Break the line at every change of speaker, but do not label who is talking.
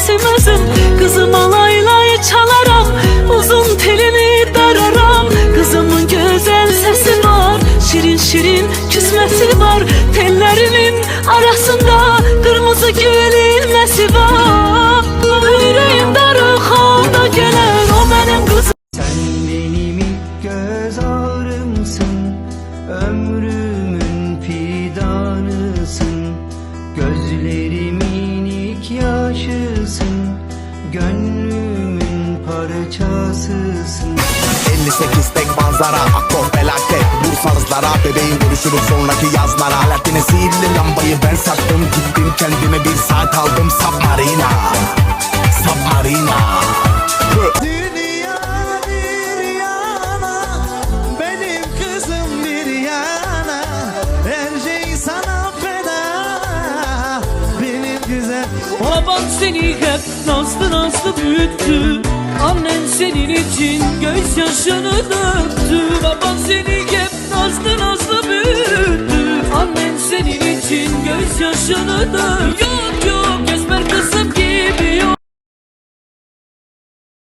kesilmezim Kızım alaylayı çalaram Uzun telini dararam Kızımın güzel sesi var. Şirin şirin küsmesi var. Tellerinin arasında Kırmızı gülün nesi var. Yüreğim darı halda gelir O benim kızım.
Sen benim göz ağrımsın. Ömrümün fidanısın. Gözlerimin Gönlümün parçasısın.
58 tek manzara Akor felaket Bursalızlara bebeğim görüşürüz sonraki yazlara. Alaaddin'e sihirli lambayı ben sattım. Gittim kendime bir saat aldım. Submarina
Baban seni hep nazlı nazlı büyüttü. Annen senin için gözyaşını döktü. Baban seni hep nazlı nazlı büyüttü. Annen senin için gözyaşını döktü. Yok